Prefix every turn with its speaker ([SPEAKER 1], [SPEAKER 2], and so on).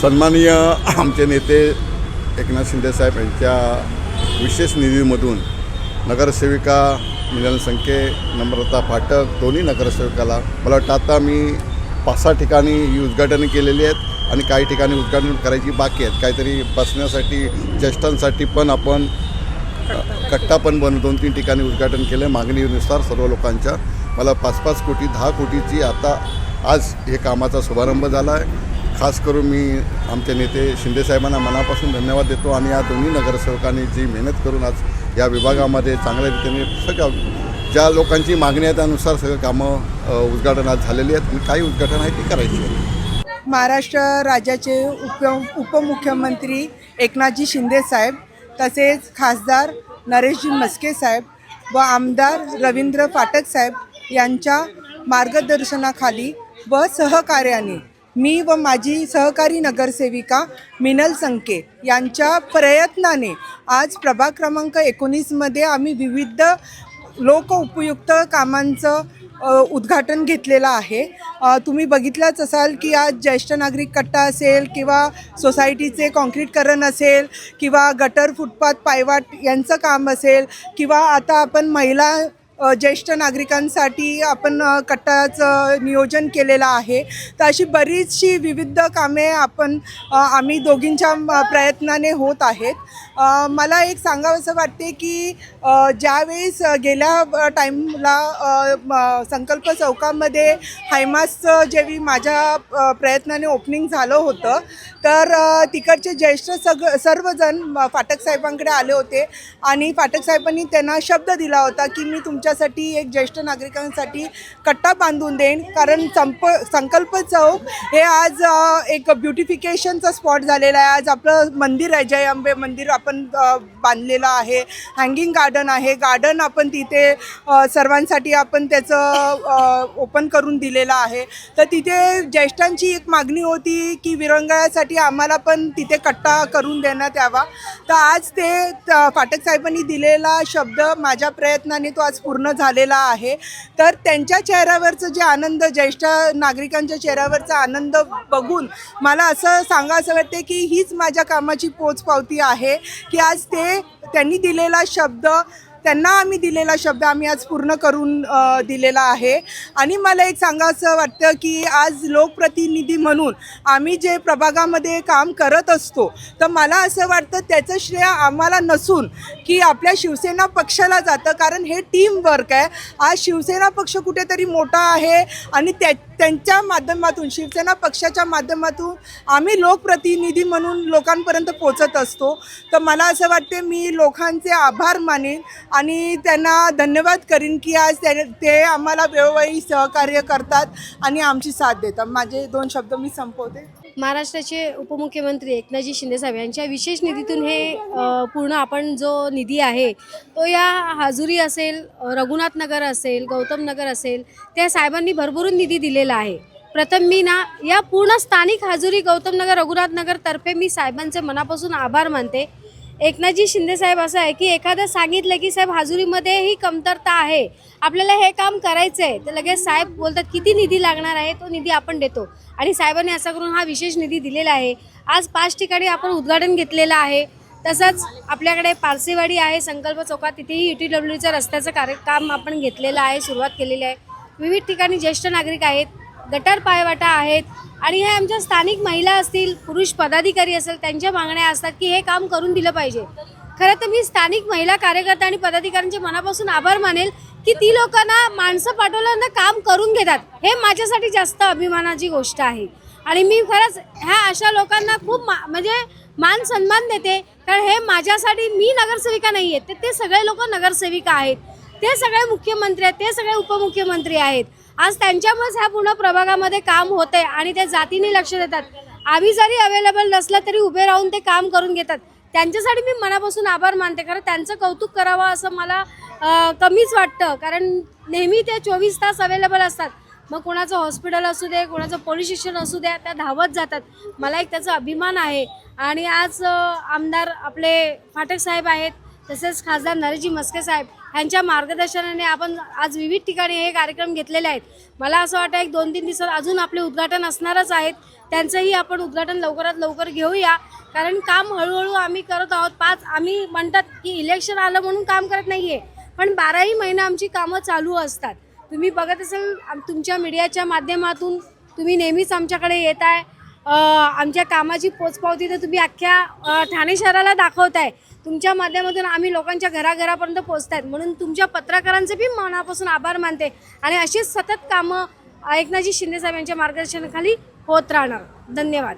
[SPEAKER 1] सन्माननीय आमचे नेते एकनाथ शिंदेसाहेब यांच्या विशेष निधीमधून नगरसेविका मिलन संखे नम्रता फाटक दोन्ही नगरसेवकाला मला वाटतं आता मी पाच सहा ठिकाणी ही उद्घाटनं केलेली आहेत आणि काही ठिकाणी उद्घाटन करायची बाकी आहेत. काहीतरी बसण्यासाठी ज्येष्ठांसाठी पण आपण कट्टा पण बन दोन तीन ठिकाणी उद्घाटन केलं मागणीनुसार सर्व लोकांच्या. मला पाच पाच कोटी दहा कोटीची आता आज हे कामाचा शुभारंभ झाला आहे. खास करून मी आमचे नेते शिंदेसाहेबांना मनापासून धन्यवाद देतो आणि या दोन्ही नगरसेवकांनी जी मेहनत करून आज या विभागामध्ये चांगल्या रीतीने सगळं ज्या लोकांची मागणी आहे त्यानुसार सगळं कामं उद्घाटनात उद्घाटन आज झालेली आहेत आणि काही उद्घाटन आहे ती करायची आहेत
[SPEAKER 2] महाराष्ट्र राज्याचे उप उपमुख्यमंत्री एकनाथजी शिंदे साहेब तसेच खासदार नरेशजी मस्के साहेब व आमदार रवींद्र फाटक साहेब यांच्या मार्गदर्शनाखाली व सहकार्याने मी व माझी सहकारी नगरसेविका मिनल संके यांच्या प्रयत्नाने आज प्रभाग क्रमांक एकोणीसमध्ये आम्ही विविध लोक उपयुक्त कामांचं उद्घाटन घेतलेलं आहे. तुम्ही बघितलंच असाल की आज ज्येष्ठ नागरिक कट्टा असेल किंवा सोसायटीचे कॉन्क्रीटकरण असेल किंवा गटर फुटपाथ पायवाट यांचं काम असेल किंवा आता आपण महिला ज्येष्ठ नागरिकांसाठी आपण कट्टाचं नियोजन केलेलं आहे. तर अशी बरीचशी विविध कामे आपण आम्ही दोघींच्या प्रयत्नाने होत आहेत. मला एक सांगावंसं वाटते की ज्यावेळेस गेल्या टाईमला संकल्प चौकामध्ये हायमासचं जेवी माझ्या प्रयत्नाने ओपनिंग झालं होतं तर तिकडचे ज्येष्ठ सग सर्वजण म- फाटक साहेबांकडे आले होते आणि फाटक साहेबांनी त्यांना शब्द दिला होता की मी तुमच्यासाठी एक ज्येष्ठ नागरिकांसाठी कट्टा बांधून देईन कारण संप संकल्प चौक हे आज एक ब्युटिफिकेशनचा स्पॉट झालेला आहे. आज आपलं मंदिर आहे जय अंबे मंदिर आपण आपण बांधलेलं आहे. हँगिंग गार्डन आहे. गार्डन आपण तिथे सर्वांसाठी आपण त्याचं ओपन करून दिलेलं आहे. तर तिथे ज्येष्ठांची एक मागणी होती की विरंगळ्यासाठी आम्हाला पण तिथे कट्टा करून देण्यात यावा. तर आज ते त- फाटक साहेबांनी दिलेला शब्द माझ्या प्रयत्नाने तो आज पूर्ण झालेला आहे. तर त्यांच्या चेहऱ्यावरचं जे आनंद ज्येष्ठ नागरिकांच्या चेहऱ्यावरचा आनंद बघून मला असं सांगा असं वाटते की हीच माझ्या कामाची पोचपावती आहे. की आज ते त्यांनी दिलेला शब्द त्यांना आम्ही दिलेला शब्द आम्ही आज पूर्ण करून दिलेला आहे. आणि मला एक सांगायचं वाटतं की आज लोकप्रतिनिधी म्हणून आम्ही जे प्रभागामध्ये काम करत असतो तर मला असं वाटतं त्याचं श्रेय आम्हाला नसून की आपल्या शिवसेना पक्षाला जातं. कारण हे टीम वर्क आहे. आज शिवसेना पक्ष कुठेतरी मोठा आहे आणि त्या त्यांच्या माध्यमातून शिवसेना पक्षाच्या माध्यमातून आम्ही लोकप्रतिनिधी म्हणून लोकांपर्यंत पोचत असतो. तर मला असं वाटते मी लोकांचे आभार मानेन आणि त्यांना धन्यवाद करीन की आज त्या ते आम्हाला वेळोवेळी सहकार्य करतात आणि आमची साथ देतात. माझे दोन शब्द मी संपवते.
[SPEAKER 3] महाराष्ट्राचे उपमुख्यमंत्री एकनाथजी शिंदेसाहेब यांच्या विशेष निधीतून हे पूर्ण आपण जो निधी आहे तो या हाजुरी असेल रघुनाथ नगर असेल गौतम नगर असेल त्या साहेबांनी भरभरून निधी दिलेला आहे. प्रथम मी ना या पूर्ण स्थानिक हाजुरी गौतम नगर रघुनाथ नगर तर्फे मी साहेबांचे मनापासून आभार मानते. एकनाथजी शिंदे साहेब असं आहे की एखादं सांगितलं की साहेब हाजुरीमध्ये ही कमतरता आहे. आपल्याला हे काम करायचं आहे तर लगेच साहेब बोलतात किती निधी लागणार आहे? तो निधी आपण देतो. आणि साहेबांनी असं करून हा विशेष निधी दिलेला आहे. आज पाच ठिकाणी आपण उद्घाटन घेतलेलं आहे. तसंच आपल्याकडे पारसेवाडी आहे संकल्प चौकात. तिथेही यू टी डब्ल्यूच्या रस्त्याचं कार्य काम आपण घेतलेलं आहे सुरुवात केलेली आहे. विविध ठिकाणी ज्येष्ठ नागरिक आहेत. गटर पायवाटा आहेत. आणि हे आमच्या स्थानिक महिला असतील पुरुष पदाधिकारी असेल त्यांच्या मागण्या असतात की हे काम करून दिलं पाहिजे. खरं तर मी स्थानिक महिला कार्यकर्ता आणि पदाधिकाऱ्यांचे मनापासून आभार मानेल की ती लोकांना माणसं पाठवल्यानं काम करून घेतात. हे माझ्यासाठी जास्त अभिमानाची गोष्ट आहे. आणि मी खरंच ह्या अशा लोकांना खूप मा म्हणजे मान सन्मान देते. कारण हे माझ्यासाठी मी नगरसेविका नाही आहे ते ते सगळे लोक नगरसेविका आहेत. ते सगळे मुख्यमंत्री आहेत ते सगळे उपमुख्यमंत्री आहेत. आज त्यांच्यामुळेच ह्या पूर्ण प्रभागामध्ये काम होत आहे आणि ते जातीने लक्ष देतात. आम्ही जरी अवेलेबल नसलं तरी उभे राहून ते काम करून घेतात. त्यांच्यासाठी मी मनापासून आभार मानते कारण त्यांचं कौतुक करावं असं मला कमीच वाटतं. कारण नेहमी ते चोवीस तास अवेलेबल असतात. मग कोणाचं हॉस्पिटल असू दे कोणाचं पोलीस स्टेशन असू द्या त्या धावत जातात. मला एक त्याचा अभिमान आहे. आणि आज आमदार आपले फाटक साहेब आहेत तसेच खासदार नरेजी मस्के साहेब. ह्यांच्या मार्गदर्शनाने आपण आज विविध ठिकाणी हे कार्यक्रम घेतलेले आहेत. मला असं वाटतं एक दोन तीन दिवसात अजून आपले उद्घाटन असणारच आहेत. त्यांचंही आपण उद्घाटन लवकरात लवकर घेऊया. कारण काम हळूहळू आम्ही करत आहोत. पाच आम्ही म्हणतात की इलेक्शन आलं म्हणून काम करत नाही आहे पण बाराही महिने आमची कामं चालू असतात. तुम्ही बघत असाल तुमच्या मीडियाच्या माध्यमातून तुम्ही नेहमीच आमच्याकडे येत आहे आमच्या कामाची पोचपावती तर तुम्ही अख्ख्या ठाणे शहराला दाखवताय. तुमच्या माध्यमातून आम्ही लोकांच्या घराघरापर्यंत पोचत आहेत म्हणून तुमच्या पत्रकारांचे बी मनापासून आभार मानते आणि अशीच सतत कामं एकनाथजी शिंदेसाहेब यांच्या मार्गदर्शनाखाली होत राहणार. धन्यवाद.